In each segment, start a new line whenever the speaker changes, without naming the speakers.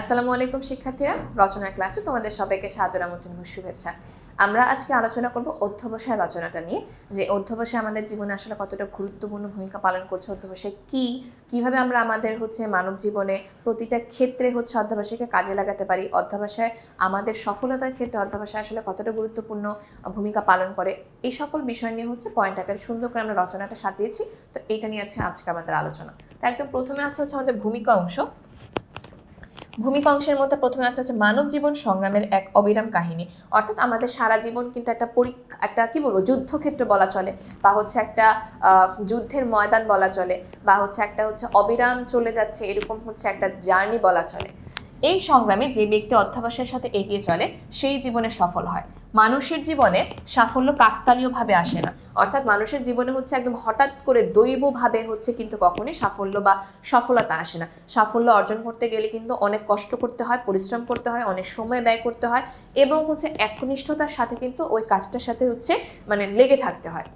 আসসালামু আলাইকুম, শিক্ষার্থীরা। রচনার ক্লাসে তোমাদের সবাইকে সাদর আমন্ত্রণ শুভেচ্ছা। আমরা আজকে আলোচনা করব অধ্যবসায় রচনাটা নিয়ে, যে অধ্যবসায় আমাদের জীবনে আসলে কতটা গুরুত্বপূর্ণ ভূমিকা পালন করছে, অধ্যবসায় কি? কীভাবে আমরা আমাদের হচ্ছে মানব জীবনে প্রতিটা ক্ষেত্রে হচ্ছে অধ্যবসায়কে কাজে লাগাতে পারি? অধ্যবসায় আমাদের সফলতার ক্ষেত্রে অধ্যবসায় আসলে কতটা গুরুত্বপূর্ণ ভূমিকা পালন করে? এই সকল বিষয় নিয়ে হচ্ছে পয়েন্ট আকারে সুন্দর করে আমরা রচনাটা সাজিয়েছি। তো এটা নিয়ে আছে আজকে আমাদের আলোচনা। তো একদম প্রথমে আছে হচ্ছে আমাদের ভূমিকা অংশ। ভূমিকা অংশের মধ্যে প্রথমে আছে হচ্ছে মানব জীবন সংগ্রামের এক অবিরাম কাহিনী। অর্থাৎ আমাদের সারা জীবন কিন্তু একটা পরীক্ষা একটা কি বলব, যুদ্ধক্ষেত্র বলা চলে বা হচ্ছে একটা যুদ্ধের ময়দান বলা চলে বা হচ্ছে একটা হচ্ছে অবিরাম চলে যাচ্ছে, এরকম হচ্ছে একটা জার্নি বলা চলে। এই সংগ্রামে যে ব্যক্তি অধ্যাবাসের সাথে এগিয়ে চলে, সেই জীবনে সফল হয়। মানুষের জীবনে সাফল্য কাকতালীয়ভাবে আসে না। অর্থাৎ মানুষের জীবনে হচ্ছে একদম হঠাৎ করে দৈবভাবে হচ্ছে কিন্তু কখনই সাফল্য বা সফলতা আসে না। সাফল্য অর্জন করতে গেলে কিন্তু অনেক কষ্ট করতে হয়, পরিশ্রম করতে হয়, অনেক সময় ব্যয় করতে হয় এবং হচ্ছে একনিষ্ঠতার সাথে কিন্তু ওই কাজটার সাথে হচ্ছে মানে লেগে থাকতে হয়।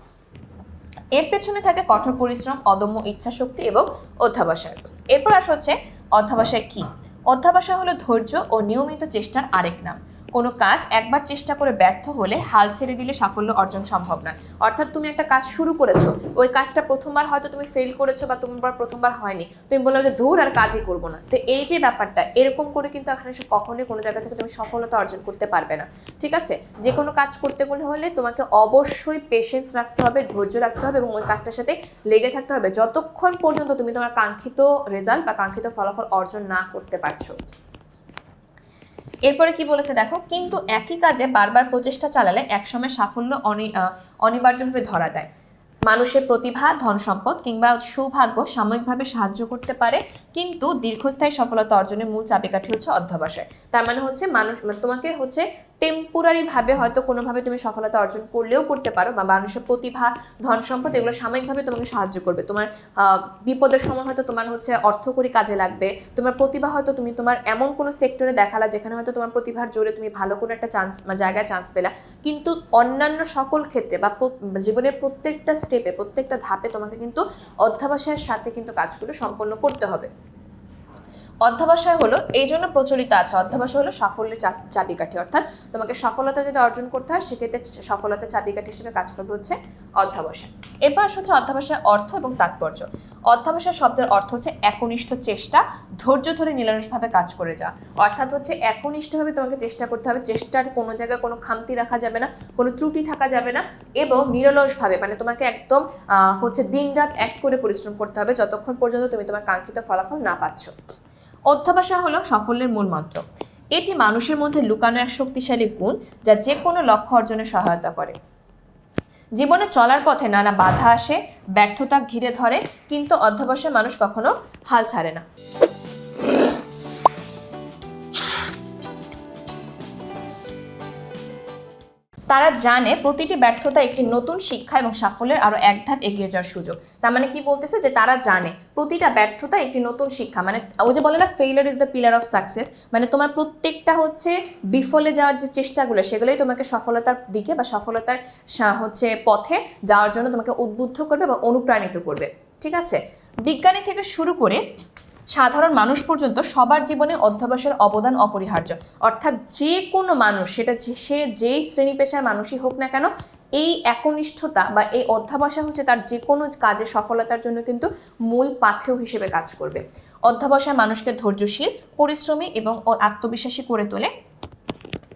এর পেছনে থাকে কঠোর পরিশ্রম, অদম্য ইচ্ছাশক্তি এবং অধ্যাবসায়। এরপর আস হচ্ছে অধ্যাবসায় কি? অধ্যাবসায় হলো ধৈর্য ও নিয়মিত চেষ্টার আরেক নাম। কোনো কাজ একবার চেষ্টা করে ব্যর্থ হলে হাল ছেড়ে দিলে সাফল্য অর্জন সম্ভব নয়। অর্থাৎ তুমি একটা কাজ শুরু করেছ, ওই কাজটা প্রথমবার হয়তো তুমি ফেল করেছ বা তোমার প্রথমবার হয়নি। তুমি বলল যে ধুর, আর কাজই করব না। তো এই যে ব্যাপারটা, এরকম করে কিন্তু এখানে সে কখনোই কোনো জায়গা থেকে তুমি সফলতা অর্জন করতে পারবে না। ঠিক আছে? যে কোনো কাজ করতে গেলে হলে তোমাকে অবশ্যই পেশেন্স রাখতে হবে, ধৈর্য রাখতে হবে এবং ওই কাজটার সাথে লেগে থাকতে হবে। যতক্ষণ পর্যন্ত তুমি তোমার কাঙ্ক্ষিত রেজাল্ট বা কাঙ্ক্ষিত ফলাফল অর্জন না করতে পারছ। এরপরে কি বলেছে দেখো, কিন্তু একই কাজে বারবার প্রচেষ্টা চালালে একসময় সাফল্য অনি- অনিবার্যভাবে ধরা দেয়। মানুষের প্রতিভা, ধন সম্পদ কিংবা সৌভাগ্য সাময়িকভাবে সাহায্য করতে পারে, কিন্তু দীর্ঘস্থায়ী সফলতা অর্জনের মূল চাবিকাঠি হচ্ছে অধ্যবসায়। তার মানে হচ্ছে মানুষ, তোমাকে হচ্ছে টেম্পোরারি ভাবে হয়তো কোনোভাবে তুমি সফলতা অর্জন করলেও করতে পারো বা মানুষের প্রতিভা, ধন সম্পদ এগুলো সাময়িকভাবে তোমাকে সাহায্য করবে। তোমার বিপদের সময় হয়তো তোমার হচ্ছে অর্থকরী কাজে লাগবে, তোমার প্রতিভা হয়তো তুমি তোমার এমন কোনো সেক্টরে দেখালা যেখানে হয়তো তোমার প্রতিভার জোরে তুমি ভালো কোনো একটা চান্স জায়গায় চান্স পেলা। কিন্তু অন্যান্য সকল ক্ষেত্রে বা জীবনের প্রত্যেকটা স্টেপে প্রত্যেকটা ধাপে তোমাকে কিন্তু অধ্যাবসায়ের সাথে কিন্তু কাজগুলো সম্পন্ন করতে হবে। অধ্যবসায় হলো, এই জন্য প্রচলিত আছে। অধ্যবসায় হলো সাফল্যের চাবিকাঠি, অর্থাৎ তোমাকে সফলতা যদি অর্জন করতে হয়, সেক্ষেত্রে সফলতা চাবিকাঠি হিসেবে কাজ করবে হচ্ছে অধ্যবসায়। এরপর আসে হচ্ছে অধ্যবসায় অর্থ এবং তাৎপর্য। অধ্যবসায় শব্দের অর্থ হচ্ছে একনিষ্ঠ চেষ্টা, ধৈর্য ধরে নিরলসভাবে কাজ করে যাওয়া। অর্থাৎ হচ্ছে একনিষ্ঠভাবে তোমাকে চেষ্টা করতে হবে, চেষ্টার কোনো জায়গায় কোনো খামতি রাখা যাবে না, কোনো ত্রুটি থাকা যাবে না এবং নিরলসভাবে মানে তোমাকে একদম হচ্ছে দিনরাত এক করে পরিশ্রম করতে হবে, যতক্ষণ পর্যন্ত তুমি তোমার কাঙ্ক্ষিত ফলাফল না পাচ্ছ। অধ্যবসায় হলো সাফল্যের মূল মন্ত্র। এটি মানুষের মধ্যে লুকানো এক শক্তিশালী গুণ যা যে কোনো লক্ষ্য অর্জনে সহায়তা করে। জীবনে চলার পথে নানা বাধা আসে, ব্যর্থতা ঘিরে ধরে, কিন্তু অধ্যবসায় মানুষ কখনো হাল ছাড়ে না। তারা জানে প্রতিটি ব্যর্থতা একটি নতুন শিক্ষা এবং সাফল্যের আরও এক ধাপ এগিয়ে যাওয়ার সুযোগ। তার মানে কি বলতেছে যে তারা জানে প্রতিটা ব্যর্থতা একটি নতুন শিক্ষা। মানে ও যে বলে না failure is the pillar of success মানে তোমার প্রত্যেকটা হচ্ছে বিফলে যাওয়ার যে চেষ্টাগুলো, সেগুলোই তোমাকে সফলতার দিকে বা সফলতার হচ্ছে পথে যাওয়ার জন্য তোমাকে উদ্বুদ্ধ করবে বা অনুপ্রাণিত করবে। ঠিক আছে? বিজ্ঞানী থেকে শুরু করে সাধারণ মানুষ পর্যন্ত সবার জীবনে অধ্যবসায়ের অবদান অপরিহার্য। অর্থাৎ যে কোনো মানুষ, সেটা সে যেই শ্রেণি পেশার মানুষই হোক না কেন, এই একনিষ্ঠতা বা এই অধ্যাবসায় হচ্ছে তার যে কোনো কাজে সফলতার জন্য কিন্তু মূল পাথেয় হিসেবে কাজ করবে। অধ্যাবসায় মানুষকে ধৈর্যশীল, পরিশ্রমী এবং আত্মবিশ্বাসী করে তোলে।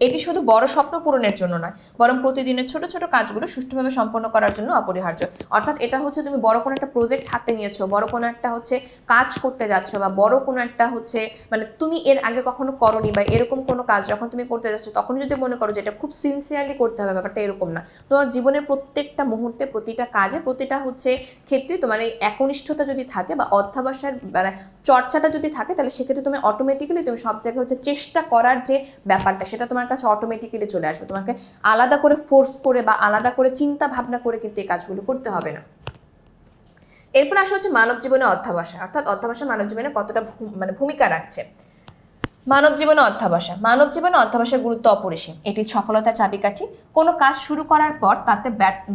এটি শুধু বড় স্বপ্ন পূরণের জন্য নয়, বরং প্রতিদিনের ছোট ছোট কাজগুলো সুষ্ঠুভাবে সম্পন্ন করার জন্য অপরিহার্য। অর্থাৎ এটা হচ্ছে তুমি বড় কোনো একটা প্রজেক্ট হাতে নিয়েছো, বড় কোনো একটা হচ্ছে কাজ করতে যাচ্ছ বা বড় কোনো একটা হচ্ছে মানে তুমি এর আগে কখনো করনি বা এরকম কোনো কাজ যখন তুমি করতে যাচ্ছ তখন যদি মনে করো যে এটা খুব সিনসিয়ারলি করতে হবে, ব্যাপারটা এরকম না। তোমার জীবনের প্রত্যেকটা মুহূর্তে, প্রতিটা কাজে, প্রতিটা হচ্ছে ক্ষেত্রে তোমার এই একনিষ্ঠতা যদি থাকে বা অধ্যাবসায়ের মানে চর্চাটা যদি থাকে, তাহলে সেক্ষেত্রে তুমি অটোমেটিক্যালি তুমি সব জায়গায় হচ্ছে চেষ্টা করার যে ব্যাপারটা, সেটা তোমার কাছে অটোমেটিক্যালি চলে আসবে। তোমাকে আলাদা করে ফোর্স করে বা আলাদা করে চিন্তা ভাবনা করে কিন্তু এই কাজগুলো করতে হবে না। এরপর আসা হচ্ছে মানব জীবনে অধ্যাবসায় অর্থাৎ অধ্যাবসায় মানব জীবনে কতটা মানে ভূমিকা রাখছে। মানব জীবনে অধ্যাবসায় মানব জীবনে অধ্যাবসায়ের গুরুত্ব অপরিসীম। এটি সফলতার চাবিকাঠি। কোনো কাজ শুরু করার পর তাতে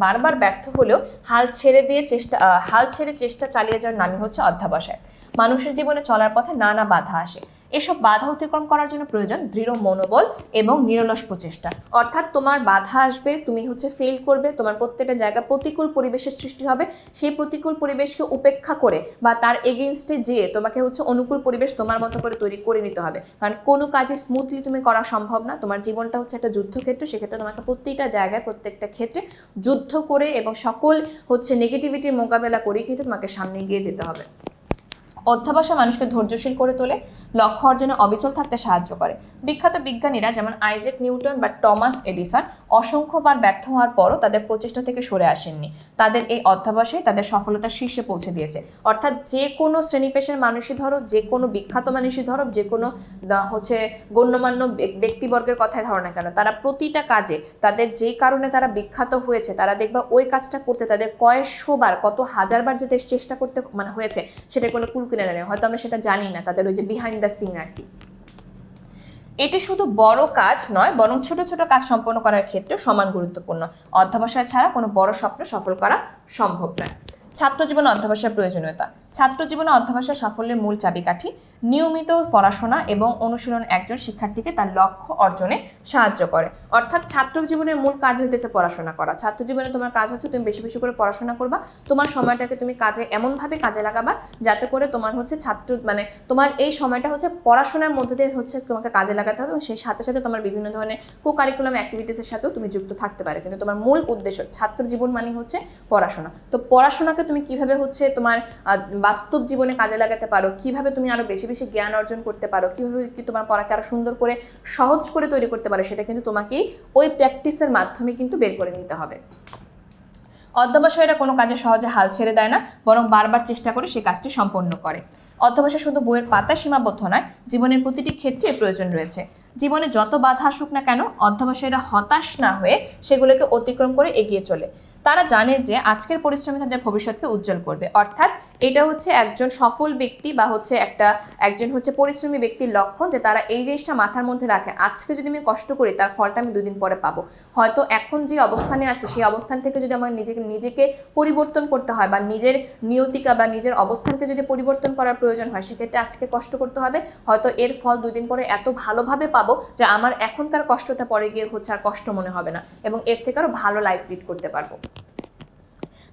বারবার ব্যর্থ হলেও হাল ছেড়ে দিয়ে চেষ্টা হাল ছেড়ে চেষ্টা চালিয়ে যাওয়ার নামই হচ্ছে অধ্যাবসায়। মানুষের জীবনে চলার পথে নানা বাধা আসে। এসব বাধা অতিক্রম করার জন্য প্রয়োজন দৃঢ় মনোবল এবং নিরলস প্রচেষ্টা। অর্থাৎ তোমার বাধা আসবে, তুমি হচ্ছে ফেল করবে, তোমার প্রত্যেকটা জায়গা প্রতিকূল পরিবেশের সৃষ্টি হবে। সেই প্রতিকূল পরিবেশকে উপেক্ষা করে বা তার এগেনস্টে যেয়ে তোমাকে হচ্ছে অনুকূল পরিবেশ তোমার মতো করে তৈরি করে নিতে হবে। কারণ কোনো কাজে স্মুথলি তুমি করা সম্ভব না। তোমার জীবনটা হচ্ছে একটা যুদ্ধক্ষেত্র, সেক্ষেত্রে তোমাকে প্রত্যেকটা জায়গায়, প্রত্যেকটা ক্ষেত্রে যুদ্ধ করে এবং সকল হচ্ছে নেগেটিভিটির মোকাবেলা করে কিন্তু তোমাকে সামনে এগিয়ে যেতে হবে। অধ্যাবসা মানুষকে ধৈর্যশীল করে তোলে, লক্ষ্য অর্জনে অবিচল থাকতে সাহায্য করে। বিখ্যাত বিজ্ঞানীরা যেমন আইজেক নিউটন বা টমাস এডিসন অসংখ্যবার ব্যর্থ হওয়ার পরও তাদের প্রচেষ্টা থেকে সরে আসেননি। তাদের এই অধ্যাবসায় তাদের সফলতার শীর্ষে পৌঁছে দিয়েছে। অর্থাৎ যে কোনো শ্রেণি মানুষই ধরো, যে কোনো বিখ্যাত মানুষই ধরো, যে কোনো হচ্ছে গণ্যমান্য ব্যক- ব্যক্তিবর্গের কথাই ধরো না কেন, তারা প্রতিটা কাজে তাদের যেই কারণে তারা বিখ্যাত হয়েছে, তারা দেখবা ওই কাজটা করতে তাদের কয়েকশো বার, কত হাজারবার যে চেষ্টা করতে মানে হয়েছে, সেটা কোনো নেই, হয়তো আমরা সেটা জানি না, তাদের ওই যে বিহাইন্ড দ্য সিন আর কি। এটি শুধু বড় কাজ নয়, বরং ছোট ছোট কাজ সম্পন্ন করার ক্ষেত্রে সমান গুরুত্বপূর্ণ। অধ্যবসায় ছাড়া কোনো বড় স্বপ্ন সফল করা সম্ভব নয়। ছাত্র জীবনে অধ্যবসায় প্রয়োজনীয়তা। ছাত্র জীবনে অধ্যবসায় সাফল্যের মূল চাবিকাঠি, নিয়মিত পড়াশোনা এবং অনুশীলন একজন শিক্ষার্থীকে তার লক্ষ্য অর্জনে সাহায্য করে। অর্থাৎ ছাত্র জীবনের মূল কাজ হইতেছে পড়াশোনা করা। ছাত্র জীবনে তোমার কাজ হচ্ছে তুমি বেশি বেশি করে পড়াশোনা করবা, তোমার সময়টাকে তুমি কাজে, এমনভাবে কাজে লাগাবা যাতে করে তোমার হচ্ছে ছাত্র মানে তোমার এই সময়টা হচ্ছে পড়াশোনার মধ্যে দিয়ে হচ্ছে তোমাকে কাজে লাগাতে হবে এবং সেই সাথে সাথে তোমার বিভিন্ন ধরনের কো কারিকুলাম অ্যাক্টিভিটিসের সাথেও তুমি যুক্ত থাকতে পারে। কিন্তু তোমার মূল উদ্দেশ্য ছাত্র জীবন মানে হচ্ছে পড়াশোনা। তো পড়াশোনাকে তুমি কীভাবে হচ্ছে তোমার বাস্তব জীবনে কাজে লাগাতে পারো, কীভাবে তুমি আরও বেশি বেশি জ্ঞান অর্জন করতে পারো, কীভাবে কি তোমার পড়াকে আরও সুন্দর করে, সহজ করে তৈরি করতে পারো, সেটা কিন্তু তোমাকে ওই প্র্যাকটিসের মাধ্যমে কিন্তু বের করে নিতে হবে। অধ্যবসায়ীরা কোনো কাজে সহজে হাল ছেড়ে দেয় না, বরং বারবার চেষ্টা করে সেই কাজটি সম্পন্ন করে। অধ্যবসায় শুধু বইয়ের পাতা সীমাবদ্ধ নয়, জীবনের প্রতিটি ক্ষেত্রে প্রয়োজন রয়েছে। জীবনে যত বাধা আসুক না কেন, অধ্যবসায়ীরা হতাশ না হয়ে সেগুলোকে অতিক্রম করে এগিয়ে চলে। তারা জানে যে আজকের পরিশ্রমে তাদের ভবিষ্যৎকে উজ্জ্বল করবে। অর্থাৎ এটা হচ্ছে একজন সফল ব্যক্তি বা হচ্ছে একটা, একজন হচ্ছে পরিশ্রমী ব্যক্তির লক্ষণ যে তারা এই জিনিসটা মাথার মধ্যে রাখে, আজকে যদি আমি কষ্ট করি তার ফলটা আমি দুদিন পরে পাবো। হয়তো এখন যে অবস্থানে আছে সেই অবস্থান থেকে যদি আমার নিজেকে নিজেকে পরিবর্তন করতে হয় বা নিজের নিয়তিকা বা নিজের অবস্থানকে যদি পরিবর্তন করার প্রয়োজন হয়, সেক্ষেত্রে আজকে কষ্ট করতে হবে। হয়তো এর ফল দুদিন পরে এত ভালোভাবে পাবো যে আমার এখনকার কষ্টটা পরে গিয়ে হচ্ছে আর কষ্ট মনে হবে না এবং এর থেকে আরও ভালো লাইফ লিড করতে পারব।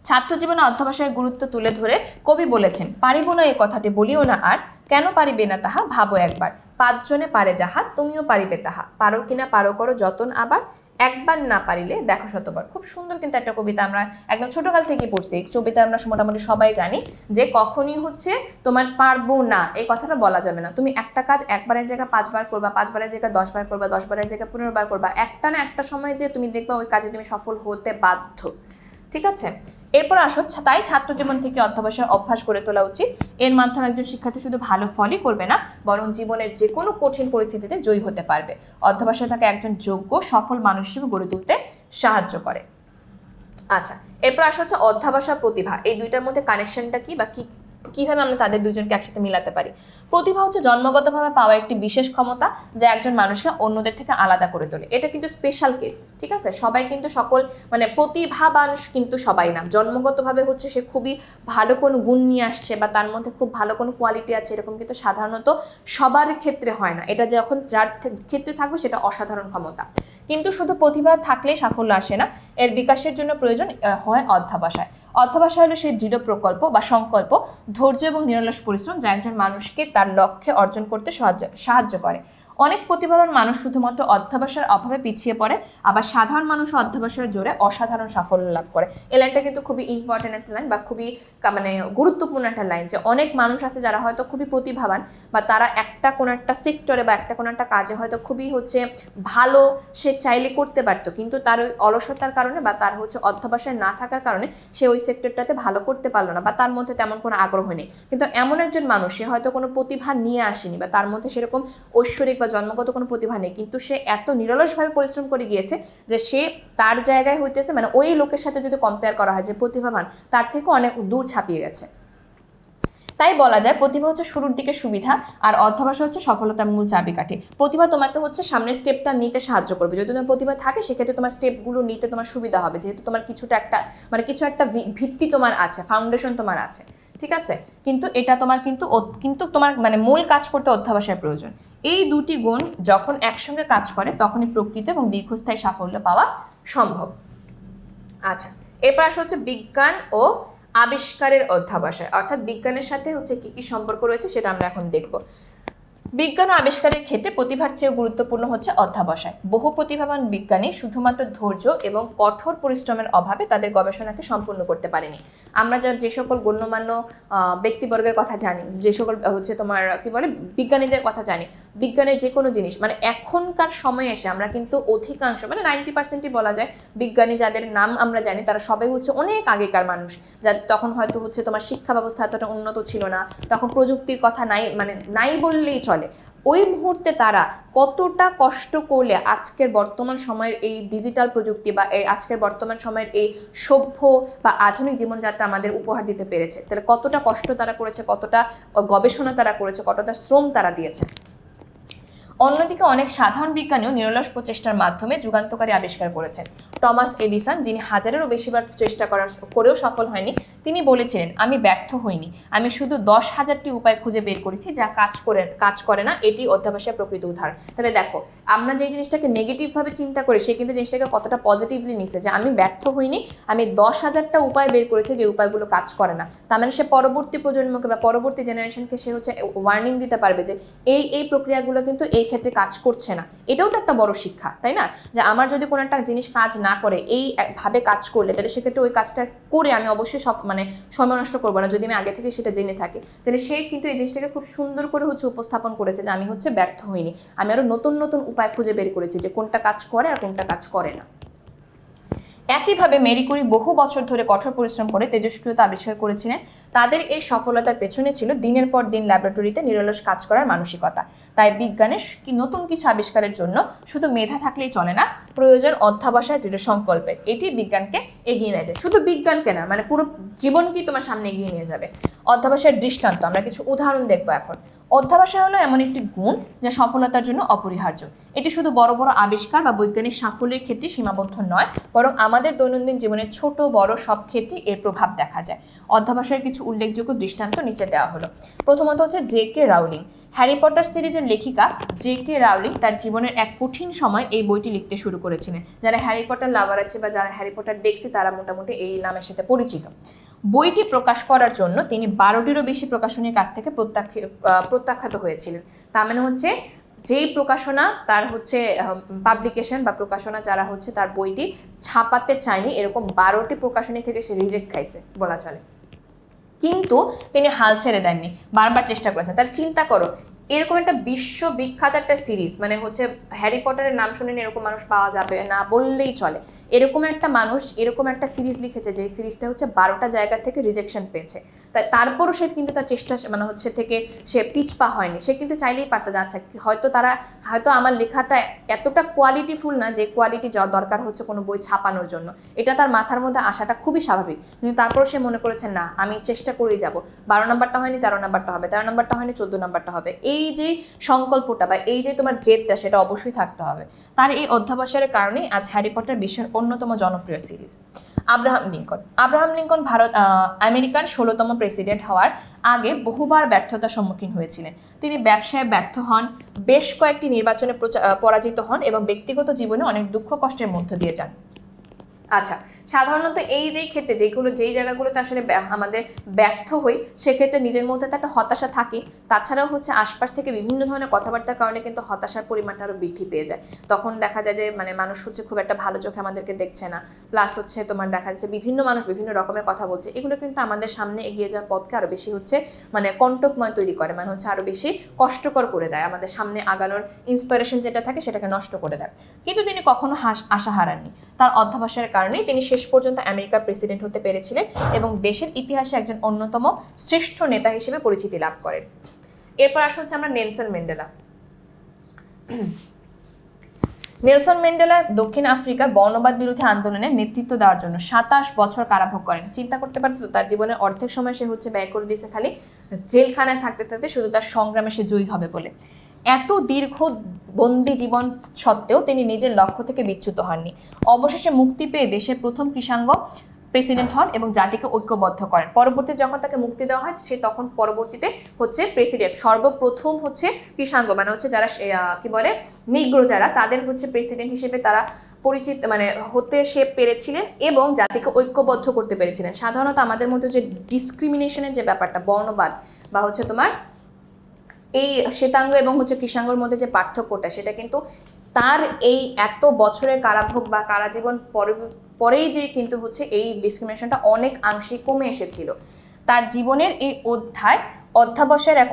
ছাত্র জীবনে অধ্যবসায়ের গুরুত্ব তুলে ধরে কবি বলেছেন, পারিব না এই কথাটি, বলিও না আর। কেন পারিবে না তাহা? ভাবো একবার। পাঁচজনে পারে যাহা, তুমিও পারিবে তাহা। পারো কিনা পারো করো যতন আবার। একবার না পারিলে, দেখো শতবার। খুব সুন্দর কিন্তু একটা কবিতা আমরা একদম ছোটকাল থেকে পড়ছি। এই কবিতা আমরা মোটামুটি সবাই জানি যে কখনই হচ্ছে তোমার পারব না। এই কথাটা বলা যাবে না। তুমি একটা কাজ একবারের জায়গায় পাঁচবার করবা, পাঁচবারের জায়গায় দশবার করবা, দশবারের জায়গায় পনেরো বার করবা। একটা না একটা সময় যে তুমি দেখবা ওই কাজে তুমি সফল হতে বাধ্য। ঠিক আছে? এরপর আসো তাই ছাত্র জীবন থেকে অধ্যবসায় অভ্যাস করে তোলা উচিত। এর মাধ্যমে একজন শিক্ষার্থী শুধু ভালো ফলই করবে না, বরং জীবনের যে কোনো কঠিন পরিস্থিতিতে জয়ী হতে পারবে। অধ্যবসায় তাকে একজন যোগ্য, সফল মানুষ হিসেবে গড়ে তুলতে সাহায্য করে। আচ্ছা এরপর আসা হচ্ছে অধ্যাবসা প্রতিভা। এই দুইটার মধ্যে কানেকশনটা কি বা কি কীভাবে আমরা তাদের দুজনকে একসাথে মিলাতে পারি? প্রতিভা হচ্ছে জন্মগতভাবে পাওয়া একটি বিশেষ ক্ষমতা যা একজন মানুষকে অন্যদের থেকে আলাদা করে তোলে। এটা কিন্তু স্পেশাল কেস ঠিক আছে? সবাই কিন্তু সকল মানে প্রতিভাবান কিন্তু সবাই না। জন্মগতভাবে হচ্ছে সে খুবই ভালো কোনো গুণ নিয়ে আসছে বা তার মধ্যে খুব ভালো কোনো কোয়ালিটি আছে এরকম কিন্তু সাধারণত সবার ক্ষেত্রে হয় না। এটা যখন যার ক্ষেত্রে থাকবে সেটা অসাধারণ ক্ষমতা। কিন্তু শুধু প্রতিভা থাকলেই সাফল্য আসে না, এর বিকাশের জন্য প্রয়োজন হয় অধ্যাবসায়। অধ্যাবসায় হলো সেই দৃঢ় প্রকল্প বা সংকল্প, ধৈর্য এবং নিরলস পরিশ্রম যা একজন মানুষকে তার লক্ষ্যে অর্জন করতে সাহায্য সাহায্য করে। অনেক প্রতিভাবান মানুষ শুধুমাত্র অধ্যাবসায়ের অভাবে পিছিয়ে পড়ে, আবার সাধারণ মানুষ অধ্যাবসায়ের জোরে অসাধারণ সাফল্য লাভ করে। এই লাইনটা কিন্তু খুবই ইম্পর্টেন্ট একটা লাইন বা খুবই মানে গুরুত্বপূর্ণ একটা লাইন যে অনেক মানুষ আছে যারা হয়তো খুবই প্রতিভাবান বা তারা একটা কোনো একটা সেক্টরে বা একটা কোনো একটা কাজে হয়তো খুবই হচ্ছে ভালো সে চাইলে করতে পারতো, কিন্তু তার ওই অলসতার কারণে বা তার হচ্ছে অধ্যাবসায় না থাকার কারণে সে ওই সেক্টরটাতে ভালো করতে পারল না বা তার মধ্যে তেমন কোনো আগ্রহ নেই। কিন্তু এমন একজন মানুষ, সে হয়তো কোনো প্রতিভা নিয়ে আসেনি বা তার মধ্যে সেরকম ঐশ্বরিক বা জন্মগত কোনো প্রতিভা নেই, কিন্তু সে এত নিরলসভাবে পরিশ্রম করে গিয়েছে যে সে তার জায়গায় হইতেছে মানে ওই লোকের সাথে যদি কম্পেয়ার করা হয় যে প্রতিভাবান, তার থেকে অনেক দূর ছাপিয়ে গেছে। তাই বলা যায় প্রতিভা হচ্ছে শুরুর দিকে সুবিধা আর অধ্যবসায় হচ্ছে সফলতার মূল চাবিকাঠি। প্রতিভা তোমাকে হচ্ছে সামনের স্টেপটা নিতে সাহায্য করবে। যদি তোমার প্রতিভা থাকে, সেক্ষেত্রে তোমার স্টেপগুলো নিতে তোমার সুবিধা হবে। যেহেতু তোমার কিছুটা একটা মানে কিছু একটা ভিত্তি তোমার আছে ফাউন্ডেশন তোমার আছে, ঠিক আছে? কিন্তু এটা তোমার কিন্তু কিন্তু তোমার মানে মূল কাজ করতে অধ্যাবসায়ের প্রয়োজন। এই দুটি গুণ যখন একসঙ্গে কাজ করে, তখনই প্রকৃত এবং দীর্ঘস্থায়ী সাফল্য পাওয়া সম্ভব। আচ্ছা এরপর আসা হচ্ছে বিজ্ঞান ও আবিষ্কারের অধ্যাবসায়। অর্থাৎ বিজ্ঞানের সাথে হচ্ছে কি কি সম্পর্ক রয়েছে সেটা আমরা এখন দেখব। বিজ্ঞান ও আবিষ্কারের ক্ষেত্রে প্রতিভার চেয়েও গুরুত্বপূর্ণ হচ্ছে অধ্যাবসায়। বহু প্রতিভাবান বিজ্ঞানী শুধুমাত্র ধৈর্য এবং কঠোর পরিশ্রমের অভাবে তাদের গবেষণাকে সম্পূর্ণ করতে পারেনি। আমরা যা যে সকল গণ্যমান্য ব্যক্তিবর্গের কথা জানি, যে সকল, হচ্ছে তোমার, কি বলে, বিজ্ঞানীদের কথা জানি বিজ্ঞানের যে কোনো জিনিস মানে এখনকার সময়ে এসে আমরা কিন্তু অধিকাংশ মানে নাইনটি পার্সেন্টই বলা যায়, বিজ্ঞানী যাদের নাম আমরা জানি, তারা সবাই হচ্ছে অনেক আগেকার মানুষ। যা তখন হয়তো হচ্ছে তোমার শিক্ষা ব্যবস্থা এতটা উন্নত ছিল না, তখন প্রযুক্তির কথা নাই মানে নাই বললেই চলে। ওই মুহূর্তে তারা কতটা কষ্ট করলে আজকের বর্তমান সময়ের এই ডিজিটাল প্রযুক্তি বা এই আজকের বর্তমান সময়ের এই সভ্য বা আধুনিক জীবনযাত্রা আমাদের উপহার দিতে পেরেছে? তাহলে কতটা কষ্ট তারা করেছে, কতটা গবেষণা তারা করেছে, কতটা শ্রম তারা দিয়েছে? অন্যদিকে অনেক সাধারণ বিজ্ঞানীও নিরলস প্রচেষ্টার মাধ্যমে যুগান্তকারী আবিষ্কার করেছেন। টমাস এডিসন, যিনি হাজারেরও বেশিবার চেষ্টা করার করেও সফল হয়নি, তিনি বলেছিলেন, আমি ব্যর্থ হইনি। আমি শুধু দশ হাজারটি উপায় খুঁজে বের করেছি যা কাজ করে কাজ করে না, এটি অধ্যাবসায় প্রকৃত উদাহরণ তাহলে দেখো, আমরা যে জিনিসটাকে নেগেটিভভাবে চিন্তা করি, সে কিন্তু জিনিসটাকে কতটা পজিটিভলি নিছে যে, আমি ব্যর্থ হইনি, আমি দশ হাজারটা উপায় বের করেছি যে, উপায়গুলো কাজ করে না। তার মানে সে পরবর্তী প্রজন্মকে বা পরবর্তী জেনারেশনকে সে হচ্ছে ওয়ার্নিং দিতে পারবে যে, এই এই প্রক্রিয়াগুলো কিন্তু এই ক্ষেত্রে কাজ করছে না। এটাও তো একটা বড় শিক্ষা, তাই না? যে আমার যদি কোনো একটা জিনিস কাজ না করে, এই ভাবে কাজ করলে, তাহলে সেক্ষেত্রে ওই কাজটা করে আমি অবশ্যই সব মানে সময় নষ্ট করব না। যদি আমি আগে থেকে সেটা জেনে থাকি, তাহলে সে কিন্তু এই জিনিসটাকে খুব সুন্দর করে হচ্ছে উপস্থাপন করেছে যে আমি হচ্ছে ব্যর্থ হইনি। আমি আরও নতুন নতুন উপায় খুঁজে বের করেছি যে কোনটা কাজ করে আর কোনটা কাজ করে না। একইভাবে মেরি কুরি বহু বছর ধরে কঠোর পরিশ্রম করে তেজস্ক্রিয়তা আবিষ্কার করেছিলেন। তাদের এই সফলতার পেছনে ছিল দিনের পর দিন ল্যাবরেটরিতে নিরলস কাজ করার মানসিকতা। তাই বিজ্ঞানের নতুন কিছু আবিষ্কারের জন্য শুধু মেধা থাকলেই চলে না, প্রয়োজন অধ্যাবসায় দৃঢ় সংকল্পের। এটি বিজ্ঞানকে এগিয়ে নিয়ে যায়। শুধু বিজ্ঞানকে না মানে পুরো জীবনকেই তোমার সামনে এগিয়ে নিয়ে যাবে। অধ্যাবসায়ের দৃষ্টান্ত, আমরা কিছু উদাহরণ দেখব এখন। অধ্যাবসায় হলো এমন একটি গুণ যা সফলতার জন্য অপরিহার্য। এটি শুধু বড় বড় আবিষ্কার বা বৈজ্ঞানিক সাফল্যের ক্ষেত্রে সীমাবদ্ধ নয়, বরং আমাদের দৈনন্দিন জীবনের ছোট, বড় সব ক্ষেত্রে এর প্রভাব দেখা যায়। অধ্যাবসায়ের কিছু উল্লেখযোগ্য দৃষ্টান্ত নিচে দেওয়া হলো। প্রথমত হচ্ছে J K Rowling. Harry Potter সিরিজের লেখিকা জে কে রাউলিং তার জীবনের এক কঠিন সময় এই বইটি লিখতে শুরু করেছিলেন, যারা হ্যারি পটার লাভার আছে বা যারা হ্যারি পটার দেখছে তারা মোটামুটি এই নামের সাথে পরিচিত। বইটি প্রকাশ করার জন্য তিনি বারোটিরও বেশি প্রকাশনীর কাছ থেকে প্রত্যাখ্যাত হয়েছিলেন। তার মানে হচ্ছে, যেই প্রকাশনা তার হচ্ছে পাবলিকেশন বা প্রকাশনা যারা হচ্ছে তার বইটি ছাপাতে চায়নি, এরকম বারোটি প্রকাশনী থেকে সে রিজেক্ট খাইছে বলা চলে। কিন্তু তিনি হাল ছেড়ে দেননি, বারবার চেষ্টা করেছেন। তার চিন্তা করো এরকম একটা বিশ্ববিখ্যাত একটা সিরিজ মানে হচ্ছে হ্যারি পটারের নাম শুনেন এরকম মানুষ পাওয়া যাবে না বললেই চলে। এরকম একটা মানুষ এরকম একটা সিরিজ লিখেছে, যে সিরিজটা হচ্ছে বারোটা জায়গা থেকে রিজেকশন পেয়েছে। তাই তারপরও সে কিন্তু তার চেষ্টা মানে হচ্ছে থেকে সে পিছপা হয়নি। সে কিন্তু চাইলেই পারতো যে আচ্ছা হয়তো তারা, হয়তো আমার লেখাটা এতটা কোয়ালিটিফুল না যে কোয়ালিটি যা দরকার হচ্ছে কোনো বই ছাপানোর জন্য। এটা তার মাথার মধ্যে আসাটা খুবই স্বাভাবিক। কিন্তু তারপর সে মনে করেছে, না, আমি চেষ্টা করেই যাব। বারো নাম্বারটা হয়নি, তেরো নাম্বারটা হবে। তেরো নাম্বারটা হয়নি, চোদ্দ নম্বরটা হবে। এই যে সংকল্পটা বা এই যে তোমার জেদটা, সেটা অবশ্যই থাকতে হবে। তার এই অধ্যাবসায়ের কারণেই আজ হ্যারি পটার বিশ্বের অন্যতম জনপ্রিয় series. Abraham Lincoln. Abraham Lincoln Bharat আমেরিকার ষোলোতম প্রেসিডেন্ট হওয়ার আগে বহুবার ব্যর্থতার সম্মুখীন হয়েছিলেন। তিনি ব্যবসায় ব্যর্থ হন, বেশ কয়েকটি নির্বাচনে পরাজিত হন এবং ব্যক্তিগত জীবনে অনেক দুঃখ কষ্টের মধ্য দিয়ে যান। আচ্ছা সাধারণত এই যেই ক্ষেত্রে, যেগুলো, যেই জায়গাগুলোতে আসলে আমাদের ব্যর্থ হই, সেক্ষেত্রে নিজের মধ্যে তো একটা হতাশা থাকে তাছাড়াও হচ্ছে আশপাশ থেকে বিভিন্ন ধরনের কথাবার্তার কারণে কিন্তু হতাশার পরিমাণটা আরও বৃদ্ধি পেয়ে যায়। তখন দেখা যায় যে মানে মানুষ হচ্ছে খুব একটা ভালো চোখে আমাদেরকে দেখছে না। প্লাস হচ্ছে তোমার দেখা যাচ্ছে বিভিন্ন মানুষ বিভিন্ন রকমের কথা বলছে। এগুলো কিন্তু আমাদের সামনে এগিয়ে যাওয়ার পথকে আরও বেশি হচ্ছে মানে কণ্টকময় তৈরি করে। মানে হচ্ছে আরও বেশি কষ্টকর করে দেয়। আমাদের সামনে আগানোর ইন্সপিরেশন যেটা থাকে, সেটাকে নষ্ট করে দেয়। কিন্তু তিনি কখনো হাস, আশা হারাননি। তার অধ্যাবসায়ের কারণেই তিনি শেষ পর্যন্ত আমেরিকার প্রেসিডেন্ট হতে পেরেছিলেন এবং দেশের ইতিহাসে একজন অন্যতম শ্রেষ্ঠ নেতা হিসেবে পরিচিতি লাভ করেন। এরপর আসা হচ্ছে আমরা নেলসন ম্যান্ডেলা। নেলসন ম্যান্ডেলা দক্ষিণ আফ্রিকার বর্ণবাদ বিরোধী আন্দোলনের নেতৃত্ব দেওয়ার জন্য সাতাশ বছর কারাভোগ করেন। চিন্তা করতে পারছ তার জীবনের অর্ধেক সময় সে হচ্ছে ব্যয় করে দিয়েছে, খালি জেলখানায় থাকতে থাকতে শুধু তার সংগ্রামে সে জয়ী হবে বলে। এত দীর্ঘ বন্দি জীবন সত্ত্বেও তিনি নিজের লক্ষ্য থেকে বিচ্যুত হননি। অবশেষে মুক্তি পেয়ে দেশের প্রথম কৃষাঙ্গ প্রেসিডেন্ট হন এবং জাতিকে ঐক্যবদ্ধ করেন। পরবর্তীতে যখন তাকে মুক্তি দেওয়া হয়, সে তখন পরবর্তীতে হচ্ছে প্রেসিডেন্ট। সর্বপ্রথম হচ্ছে কৃষাঙ্গ মানে হচ্ছে যারা কি বলে, নিগ্রো যারা, তাদের হচ্ছে প্রেসিডেন্ট হিসেবে তারা পরিচিত মানে হতে সে পেরেছিলেন এবং জাতিকে ঐক্যবদ্ধ করতে পেরেছিলেন। সাধারণত আমাদের মধ্যে যে ডিসক্রিমিনেশনের যে ব্যাপারটা, বর্ণবাদ বা হচ্ছে তোমার এই শ্বেতাঙ্গ এবং হচ্ছে কৃষাঙ্গর মধ্যে যে পার্থক্যটা, সেটা কিন্তু তার এই এত বছরের কারাভোগ বা কারাজীবন পর, পরেই যে কিন্তু হচ্ছে এই ডিসক্রিমিনেশনটা অনেক আংশে কমে এসেছিল। তার জীবনের এই অধ্যায় অধ্যাবসায়ের এক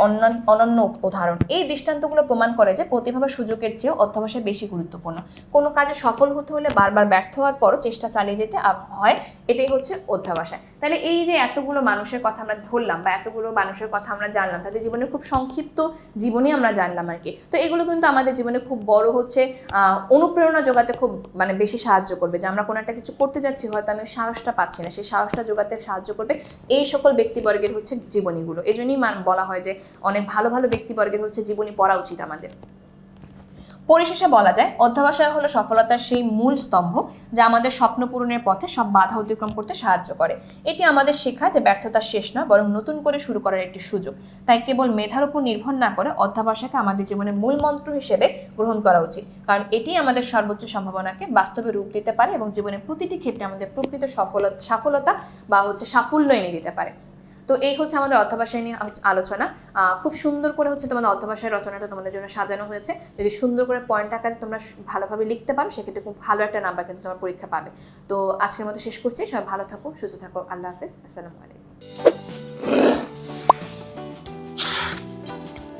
অনন্য উদাহরণ। এই দৃষ্টান্তগুলো প্রমাণ করে যে প্রতিভা বা সুযোগের চেয়েও অধ্যাবসায় বেশি গুরুত্বপূর্ণ। কোনো কাজে সফল হতে হলে বারবার ব্যর্থ হওয়ার পরও চেষ্টা চালিয়ে যেতে হয়, এটাই হচ্ছে অধ্যাবসায়। তাহলে এই যে এতগুলো মানুষের কথা আমরা ধরলাম বা এতগুলো মানুষের কথা আমরা জানলাম, তাদের জীবনের খুব সংক্ষিপ্ত জীবনই আমরা জানলাম আর কি তো এগুলো কিন্তু আমাদের জীবনে খুব বড় হচ্ছে অনুপ্রেরণা যোগাতে খুব মানে বেশি সাহায্য করবে যে আমরা কোনো একটা কিছু করতে যাচ্ছি, হয়তো আমি সাহসটা পাচ্ছি না। সেই সাহসটা যোগাতে সাহায্য করবে এই সকল ব্যক্তিবর্গের হচ্ছে জীবনীগুলো। এই জন্যই বলা হয় যে অনেক ভালো ভালো ব্যক্তিবর্গের হচ্ছে জীবনী পড়া উচিত আমাদের। পরিশেষে বলা যায়, অধ্যবসায় হলো সফলতার সেই মূল স্তম্ভ যা আমাদের স্বপ্ন পূরণের পথে সব বাধা অতিক্রম করতে সাহায্য করে। এটি আমাদের শেখা যে ব্যর্থতা শেষ নয়, বরং নতুন করে শুরু করার একটি সুযোগ। তাই কেবল মেধার উপর নির্ভর না করে অধ্যাবসায়কে আমাদের জীবনের মূল মন্ত্র হিসেবে গ্রহণ করা উচিত। কারণ এটি আমাদের সর্বোচ্চ সম্ভাবনাকে বাস্তবে রূপ দিতে পারে এবং জীবনের প্রতিটি ক্ষেত্রে আমাদের প্রকৃত সফলতা সফলতা বা হচ্ছে সাফল্য এনে দিতে পারে। তো এই হচ্ছে আমাদের অর্থভাষায় নিয়ে আলোচনা। খুব সুন্দর করে হচ্ছে তোমাদের অর্থভাষায় রচনাটা তোমাদের জন্য সাজানো হয়েছে। যদি সুন্দর করে পয়েন্ট আকারে তোমরা ভালোভাবে লিখতে পারো, সেক্ষেত্রে খুব ভালো একটা নাম্বার কিন্তু তোমার পরীক্ষা পাবে। তো আজকের মতো শেষ করছি। সবাই ভালো থাকো, সুস্থ থাকো। আল্লাহ হাফেজ। আসসালামু আলাইকুম।